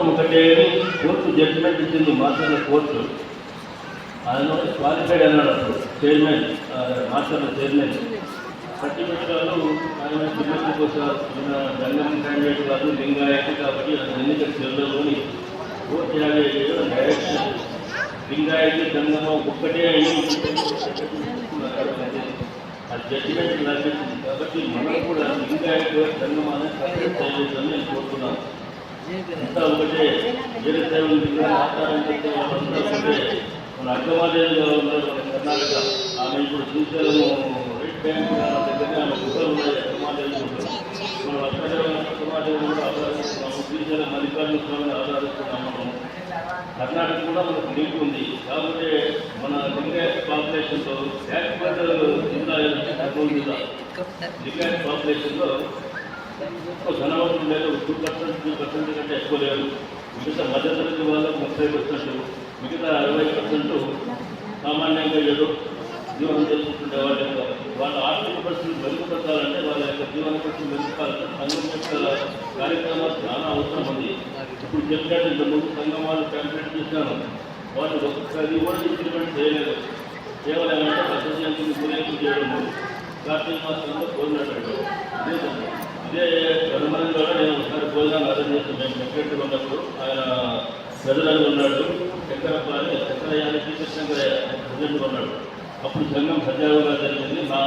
మొత్తం ఒకటే court judgement ఇచ్చింది మాస్టర్ల కోర్టు. ఆయన క్వాలిఫైడ్ అన్నాడు అప్పుడు చైర్మన్ మాస్టర్ల చైర్మన్ పట్టిమిట్టాలు ఆయన జిల్లాకి కోసం గంగం క్యాండిడేట్ కాదు లింగాయత్ కాబట్టి ఆయన ఎన్నికల చెల్లలోని కోర్టు యాభై డైరెక్షన్ లింగాయత్ గంగమ్మ ఒక్కటే అయ్యి ఆ జడ్జిమెంట్ లభించింది కాబట్టి మనం కూడా లింగాయత్ జంగమాన్ని సపరేట్ చేయలేదని నేను కోరుతున్నాను. అంతా ఒకటే వేరే సేవలు చేసే వాళ్ళంతా ఒకటే మన అక్కమాదేవిగా ఉన్నారు మన కర్ణాటక ఆమె ఇప్పుడు శ్రీశైలము రైట్ బ్యాంక్ దగ్గర ఆమె గుట్టలు ఉన్నాయి మనం అక్కడ కూడా ఆధారిస్తున్నాము శ్రీశైలం మల్లికార్జున స్వామిని ఆధారిస్తున్నాము మనము కర్ణాటక కూడా మనకు లింక్ ఉంది. కాబట్టి మన లింగాయత్ పాపులేషన్తో యాక్టివేటర్ జిల్లా కర్నూలు జిల్లా లింగాయత్ పాపులేషన్లో ఎక్కువ ధనవంతులు లేదు టూ పర్సెంట్ త్రీ పర్సెంట్ కంటే ఎక్కువ లేదు మిగతా మధ్యతరగతి వాళ్ళకు ముప్పై పర్సెంట్ మిగతా అరవై పర్సెంట్ సామాన్యంగా ఏదో జీవనం చేసుకుంటుండే వాళ్ళు కాబట్టి వాళ్ళ ఆర్థిక పరిస్థితులు మెరుగుపరచాలంటే వాళ్ళ యొక్క జీవన పరిస్థితులు మెరుగుపడాలంటే సంఘం యొక్క కార్యక్రమాలు చాలా అవసరం ఉంది ఇప్పుడు చెప్పినట్టు ఇంత ముందు సంఘం వాళ్ళు కంప్లీట్ వాళ్ళు ఒక్కసారి కూడా ఇంప్లిమెంట్ చేయలేదు కేవలం ఏమంటే ప్రజాంతిని గురించి చేయడం కార్తీక మాసంలో కోరినట్టు ఇదే ఇదే ద్వారా నేను ఒకసారి భోజనాలు అర్థం చేస్తాను మేము సెక్రటరీ ఉన్నప్పుడు ఆయన ప్రజలను ఉన్నాడు శంకరప్ప అని శంకరయ్యాన్ని కృష్ణంకరయ్య ప్రెసిడెంట్ ఉన్నాడు అప్పుడు సంఘం సజావుగా జరిగింది నా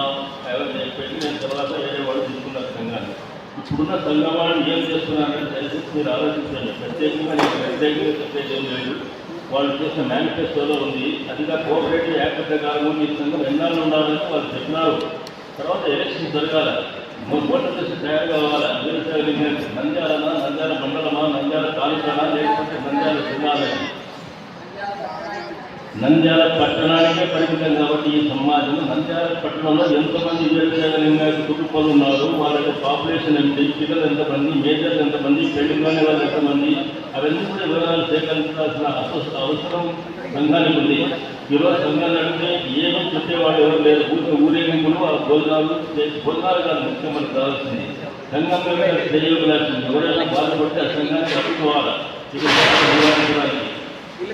ఎవరు చెప్పేసి నేను తర్వాత వేరే వాళ్ళు తీసుకున్నారు సంఘాన్ని. ఇప్పుడున్న సంఘం వాళ్ళు ఏం చేస్తున్నారని దయచేసి మీరు ఆలోచించండి. ప్రత్యేకంగా నేను ప్రత్యేకంగా చెప్పేది ఏం లేదు. వాళ్ళు చేసిన మేనిఫెస్టోలో ఉంది. అదిగా కోఆపరేటివ్ యాక్ట్ ప్రకారం మీ సంఘం ఎన్నాళ్ళు ఉండాలని వాళ్ళు చెప్పినారు. తర్వాత ఎలక్షన్ జరగాలి. ఓటర్ లిస్ట్ తయారు కావాలా? వీరశైలి నంద్యాలనా? నంద్యాల మండలమా? నంద్యాల తాలూకానా లేకపోతే నంద్యాల జిల్లాలని నంద్యాల పట్టణానికే పరిమితం కాబట్టి ఈ సమాజం నంద్యాల పట్టణంలో ఎంతమంది వీరశైలంగా కుటుంబాలు ఉన్నారు? వాళ్ళ యొక్క పాపులేషన్ ఎంత పిల్లలు ఎంతమంది? మేజర్లు ఎంతమంది? పెళ్ళి కాని వాళ్ళు ఎంతమంది? అవన్నీ కూడా వివరాలు సేకరించాల్సిన అస- అవసరం సంఘానికి ఉంది. ఈరోజు సంఘాలు అంటే ఏమో చెప్పేవాళ్ళు ఎవరు లేరు. ఊరికి ఊరేగింపులు ఆ భోజనాలు భోజనాలు కాదు ముఖ్యం మనకు కావాల్సింది. సంఘంలోనే మీద ఎవరైనా బాధపడితే ఆ సంఘాన్ని తప్పుకోవాలి నివారించడానికి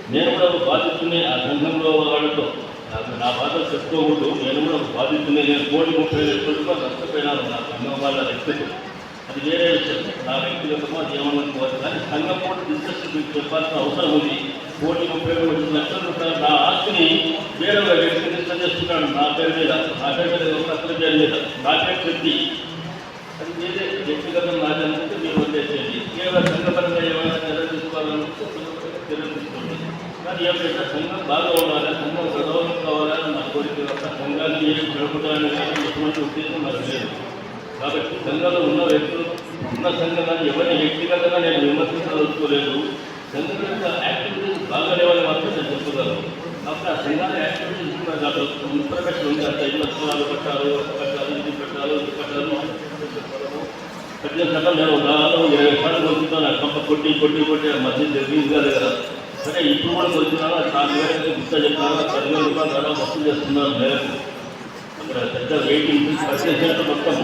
నేను కూడా ఒక బాధితున్నే ఆ సంఘంలో వాళ్ళతో నా బాధ చెప్పుకోకూడదు. నేను కూడా ఒక బాధితున్నే నేను కోటి ముప్పై లక్షలు రూపాయలు నష్టపోయినాను. నా సంఘం వాళ్ళ వ్యక్తితో అది వేరే విషయం. నా వ్యక్తిగతమో అది ఏమనుకోవాలి కానీ సంఘం కూడా డిస్కషన్ మీకు చెప్పాల్సిన అవసరం ఉంది. కోటి ముప్పై వేల లక్షల రూపాయలు నా ఆస్తిని వేరే ఒక వ్యక్తి డిస్కస్ చేస్తున్నాడు. నా పేరు మీద నా పేరు మీద ఒక అతని పేరు మీద నా పేరు వ్యక్తి అది వేరే వ్యక్తిగతం నాది అనుకుంటే మీరు వదిలేసేయండి. కేవలం సంఘపరంగా ఏమైనా నిర్వహించుకోవాలనుకుంటే తీసుకోవాలనుకుంటే కానీ ఏమైనా సంఘం బాగా ఉండాలి. సంఘం గౌరవం కావాలని నా కోరిక. యొక్క సంఘాన్ని ఏం జరుపుకోవాలని ఎటువంటి ఉద్దేశం నాకు లేదు. కాబట్టి సంఘంలో ఉన్న వ్యక్తులు ఉన్న సంఘాన్ని ఎవరిని వ్యక్తిగతంగా నేను విమర్శించదలుచుకోలేదు. సంఘం యొక్క యాక్టివిటీస్ బాగానే లేవని మాత్రం నేను చెప్పగలను కాబట్టి ఆ సంఘాల యాక్టివిటీస్ కూడా నాకు ఇన్ఫర్మేషన్ ఉంది. అంత ఇల్లు లక్షణాలు కట్టారు కట్టారు ఇది కట్టారు ఇది కట్టారు కట్టిన సగం నేను దాదాపు ఇరవై సార్లు కొడుతున్నాను ఆ కంప కొట్టి కొట్టి కొట్టి మధ్య జరిగింది కదా సరే ఇప్పుడు కూడా కొడుతున్నాను అది నాలుగు వేలకి గుర్త చెప్తాను పదివేల రూపాయలు ధర వసూలు చేస్తున్నాను మేరకు. అక్కడ పెద్ద వెయిటింగ్ పద్దెనిమిది సెంట్లు మొత్తం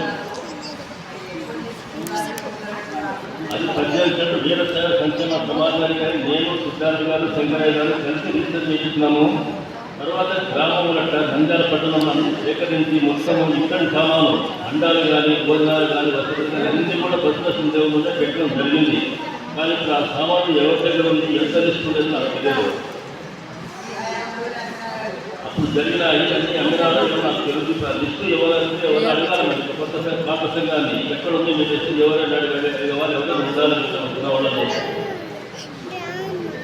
అది పద్దెనిమిది సెంట్లు వీరశైవ సంక్షేమ సమాజానికి గారు నేను సిద్ధార్థ గారు శంకరయ్య గారు కలిసి రీసెర్చ్ చేస్తున్నాము తర్వాత గ్రామంలో నంద్యాల పట్టణం సేకరించి మొత్తం ఇక్కడి సామాను అండాలు కానీ భోజనాలు కానీ వసతులు కానీ అన్ని కూడా బస్సుల దేవుడు పెట్టడం జరిగింది. కానీ ఇప్పుడు ఆ సామాను ఎవరి దగ్గర ఉంది ఎంత లిస్ట్ నాకు తెలియదు. అప్పుడు జరిగిన అన్ని అమ్మినాలు నాకు తెలుసు. లిస్టు ఎవరంటే ఎవరు కొత్త పాత సంఘాన్ని ఎక్కడ ఉంది మీ తెచ్చింది ఎవరైనా అడగాలి వాళ్ళు ఎవరైనా ఉండాలని వాళ్ళని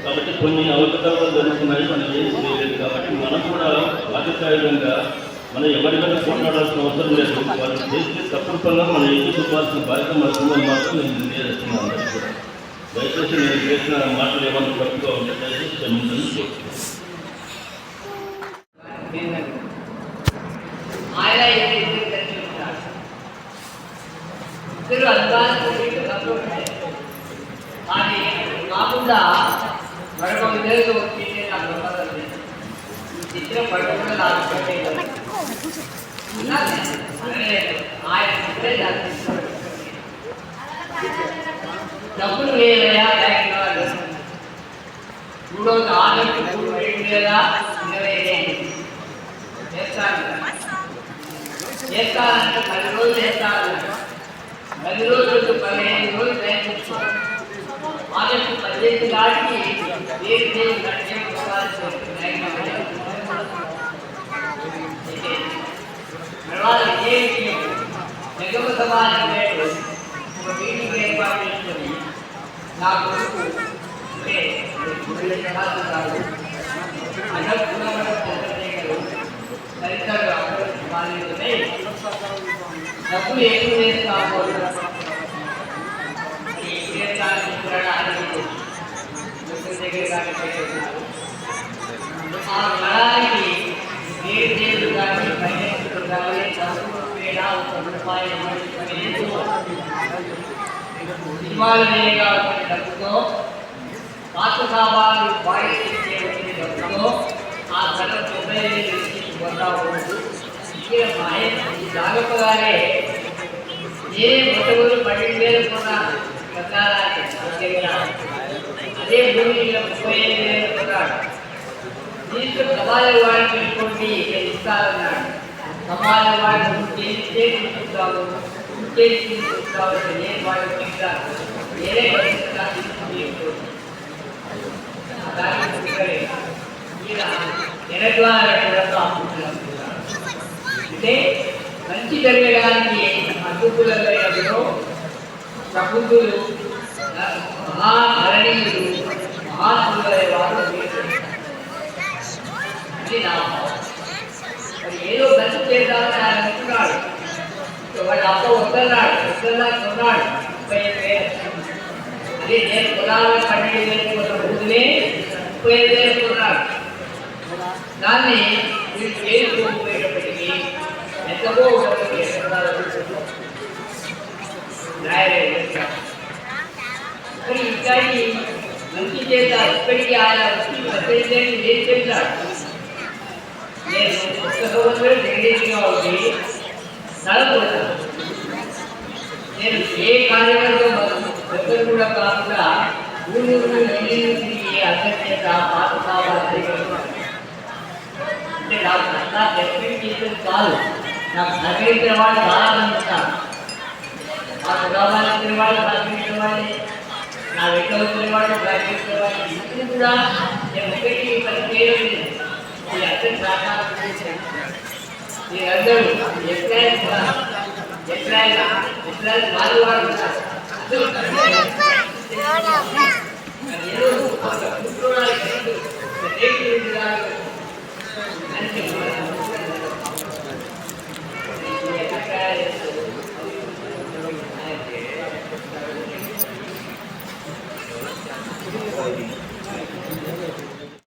కాబట్టి కొన్ని అవకతవకలు జరుగుతున్నాయి మనం ఏం చేయలేదు కాబట్టి మనం కూడా అధికారికంగా మనం ఎవరికైనా పోట్లాడాల్సిన అవసరం లేదు. వాళ్ళు చేస్తే తప్పుడు పనులను మనం ఎన్ని చూపాల్సిన బాధ్యత మనకుందని మాత్రం నేను తెలియజేస్తున్నాను కూడా. దయచేసి నేను చేసిన మాటలు ఏమన్నా తప్పుగా ఉంటే దయచేసి క్షమించండి. కోరుతున్నాను. ఆయన మీరు అల్పానికి కానీ కాకుండా మరొక విధంగా వచ్చింది నాకు చిత్రం పడకుండా ఆయన చిత్రే దాచుకుంటాడు డబ్బులు వేయలేదా? బ్యాంక్ మూడోది ఆదరణ మూడు లేదా? ఇరవై చేస్తాను. చేస్తానంటే పది రోజులు చేస్తాను. పది రోజులు పదిహేను రోజులు టైం తీసుకో. ఆగస్టు పదిహేను దాటి ఏడు తేదీ గడిచే తర్వాత ఏ విషయం జగమ సమాజం పేరు ఒక మీటింగ్ ఏర్పాటు చేసుకొని నా కొడుకు అంటే గుడిలో చదువుతారు అన్నపూర్ణమైన చంద్రశేఖరు తదితరులు అందరూ బాధ్యతలై డబ్బులు ఏం లేదు ఎక్కువ కానీ ఆ కళానికి ఏడు చేతులు కానీ పైన కానీ చదువు పేడ ఒక రూపాయలు సినిమాలనేగా డబ్బుతో పాత సామాన్లు బాడీ డబ్బుతో ఆ ధర తొంభై వేలు ఇచ్చి ఉండదు. ఇక్కడ మాయ జాగ్రత్తగానే ఏ మొట్టమొదటి పన్నెండు వేలు కొన్నాను ప్రచారానికి దగ్గర అదే భూమి ఇక్కడ ముప్పై ఐదు వేలు కొన్నాడు దీంట్లో సమాజ వాడిని పెట్టుకోండి ఇక్కడ ఇస్తారన్నాడు సమాజ వాడిని చేస్తే తీసుకుంటాము చేసి తీసుకుంటాము నేను వాడిని తింటాను నేనే పంపిస్తాను తీసుకుంటాను దానికి ఇక్కడే ఈయన ఎనద్వారా కూడా అమ్ముతున్నాడు అంటే మంచి జరగడానికి అడ్డుకులలో ప్రబుద్ధులు మహాధరణీయులు మహాత్ములైన వారు వీరు. నా మరి ఏదో మంచి చేద్దామని ఆయన అనుకున్నాడు. వాడు అప్ప వద్దన్నాడు వద్దన్నా కొన్నాడు. ముప్పై ఐదు వేలు. అదే నేను పొలాల పన్నెండు వేలు కొన్న భూమినే ముప్పై ఐదు వేలు కొన్నాడు. దాన్ని వీళ్ళు చేసుకోకపోయేటప్పటికీ ఎంతకో ఒకరికి ఇక్కడ ఇక్కడి మంచి చేశారు ఇక్కడికి ఆయన వచ్చి ప్రత్యేకంగా ఏం చేశాడు నేను ఒక్క సంవత్సరం రెండింటిగా ఉండి నడపడతాను నేను ఏ కార్యక్రమం ఎక్కడ కూడా కాకుండా ఊరు ఊరు ఇల్లు తిరిగి అందరి చేత పాత సామాన్లు సేకరిస్తాను. అంటే నాకు అట్లా డెఫినెట్ చేసేది కాదు నాకు సహకరించిన వాళ్ళు చాలా మంది ఉన్నారు ఆ గ్రామాలు వాళ్ళు సహకరించిన వాళ్ళే నా వెంట వచ్చిన వాళ్ళు సహకరించిన వాళ్ళు ఇప్పుడు కూడా నేను ఒకటి పని చేయలేదు లేదు ఈ అందరి సహకారం చేశాను మీరందరూ ఎప్పుడైనా ఎప్పుడైనా ఎప్పుడైనా వాళ్ళు వాళ్ళు ఉన్నారు.